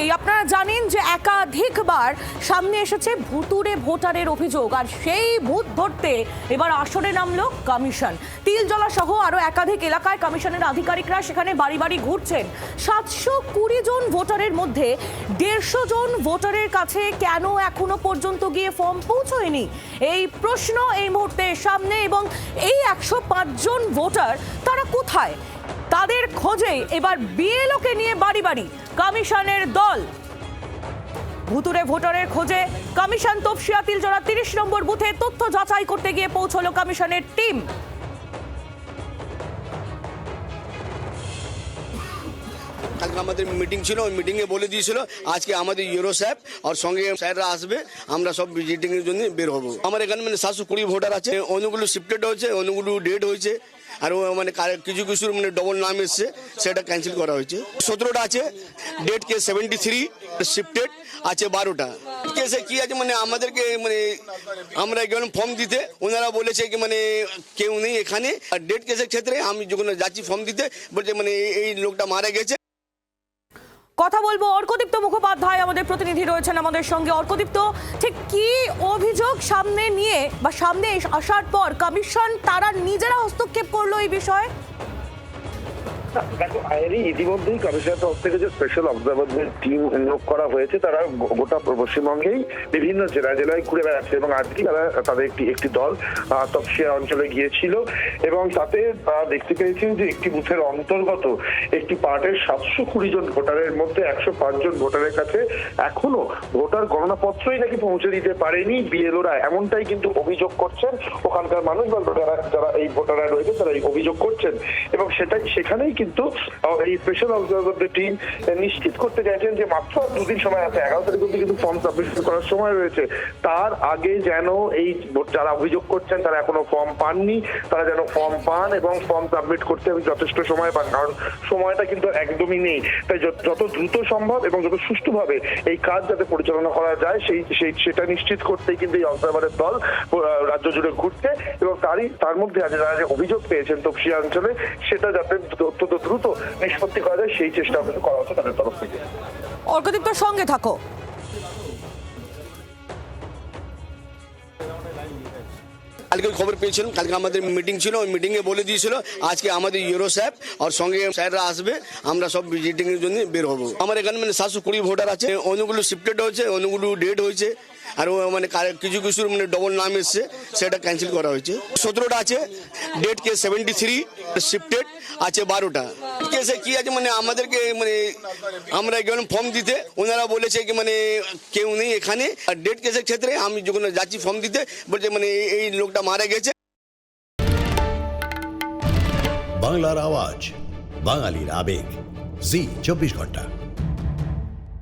আগেই আপনারা জানেন যে একাধিকবার সামনে এসেছে ভুতুরে ভোটারের অভিযোগ, আর সেই ভূত ধরতে এবার আসরে নামলো কমিশন। তিলজলা সহ আরও একাধিক এলাকায় কমিশনের আধিকারিকরা সেখানে বাড়ি বাড়ি ঘুরছেন। সাতশো কুড়ি জন ভোটারের মধ্যে দেড়শো জন ভোটারের কাছে কেন এখনও পর্যন্ত গিয়ে ফর্ম পৌঁছয়নি? এই প্রশ্ন এই মুহূর্তে সামনে এবং এই একশো জন ভোটার তারা কোথায়? তাদের খোঁজে এবার বিএলওকে নিয়ে বাড়ি বাড়ি। কমিশনের দল। ভুতুরে ভোটারের খোঁজে কমিশন তপসিয়া তিলজোড়া তিরিশ নম্বর বুথে তথ্য যাচাই করতে গিয়ে পৌঁছলো কমিশনের টিম। কালকে আমাদের মিটিং ছিল, ওই মিটিংয়ে বলে দিয়েছিল, আজকে আমাদের ইউরো স্যাপ আর সঙ্গে স্যাররা আসবে, আমরা সব এর জন্য বের হব। আমার এখানে মানে সাতশো কুড়ি ভোটার আছে অনেকগুলো শিফটেড হয়েছে অনেকগুলো ডেট হয়েছে। আর মানে কিছু কিছু মানে ডবল নাম এসছে, সেটা ক্যান্সেল করা হয়েছে। সতেরোটা আছে ডেট কে সেভেন্টি থ্রি শিফটেড আছে বারোটা। কেসে কি আছে মানে আমাদেরকে মানে আমরা গেলাম ফর্ম দিতে, ওনারা বলেছে কি মানে কেউ নেই এখানে। আর ডেট কেসের ক্ষেত্রে আমি যখন যাচ্ছি ফর্ম দিতে, বলছে মানে এই লোকটা মারা গেছে কথা বলব। অর্কদীপ্ত মুখোপাধ্যায় আমাদের প্রতিনিধি রয়েছেন আমাদের সঙ্গে। অর্কদীপ্ত, ঠিক কি অভিযোগ সামনে নিয়ে বা সামনে আসার পর কমিশন তারা নিজেরা হস্তক্ষেপ করল এই বিষয়ে? দেখো আইনি ইতিমধ্যেই কমিশনের তরফ থেকে যে স্পেশাল অবজারভারদের টিম নিয়োগ করা হয়েছে, তারা গোটা পশ্চিমবঙ্গেই বিভিন্ন জেলা জেলায় ঘুরে বেড়াচ্ছে এবং আজকে তারা, তাদের একটি একটি দল তপসিয়া অঞ্চলে গিয়েছিল এবং তাতে তারা দেখতে পেয়েছেন যে একটি বুথের অন্তর্গত একটি পার্টের সাতশো কুড়ি জন ভোটারের মধ্যে একশো পাঁচ জন ভোটারের কাছে এখনও ভোটার গণনাপত্রই নাকি পৌঁছে দিতে পারেনি। বিএলওরা এমনটাই কিন্তু অভিযোগ করছেন। ওখানকার মানুষ বা যারা এই ভোটাররা রয়েছে, তারা এই অভিযোগ করছেন এবং সেটাই, সেখানেই কিন্তু এই স্পেশাল অবজারভারদের টিম নিশ্চিত করতে চাইছেন যে মাত্র দুদিন সময় আছে, এগারো তারিখ অব্দি কিন্তু ফর্ম সাবমিট করার সময় রয়েছে। তার আগে যেন এই যারা অভিযোগ করছেন, তারা এখনও ফর্ম পাননি, তারা যেন ফর্ম পান এবং ফর্ম সাবমিট করতে যথেষ্ট সময় পান, কারণ সময়টা কিন্তু একদমই নেই। তাই যত- দ্রুত সম্ভব এবং যত সুষ্ঠুভাবে এই কাজ যাতে পরিচালনা করা যায়, সেই সেটা নিশ্চিত করতেই কিন্তু এই অবজারভারের দল রাজ্য জুড়ে ঘুরছে এবং তারই, তার মধ্যে আজ যারা যে অভিযোগ পেয়েছেন তপসিয়া অঞ্চলে, সেটা যাতে অত্যন্ত দ্রুত নিষ্পত্তি করা যায়, সেই চেষ্টা করা হচ্ছে তাদের তরফ থেকে। অর্কদীপ্তর সঙ্গে থাকো। কালকে খবর পেয়েছিলাম কালকে আমাদের মিটিং ছিল, ওই মিটিংয়ে বলে দিয়েছিল, আজকে আমাদের ইউরো স্যাপ আর সঙ্গে স্যাররা আসবে, আমরা সব এর জন্য বের হব। আমার এখানে মানে সাতশো কুড়ি ভোটার আছে অনেকগুলো শিফটেড হয়েছে অনেকগুলো ডেট হয়েছে, আর মানে কিছু কিছু মানে ডবল নাম এসছে, সেটা ক্যান্সেল করা হয়েছে। সতেরোটা আছে ডেট কে সেভেন্টি থ্রি শিফটেড আছে বারোটা। কেসে কি আছে মানে আমাদেরকে মানে আমরা গেলাম ফর্ম দিতে, ওনারা বলেছে কি মানে কেউ নেই এখানে, আর ডেট কেসের ক্ষেত্রে আমি যখন যাচ্ছি ফর্ম দিতে, বলছে মানে এই- এই লোকটা মারা গেছে। বাংলার আওয়াজ বাঙালির আবেগ। জি চব্বিশ ঘণ্টা।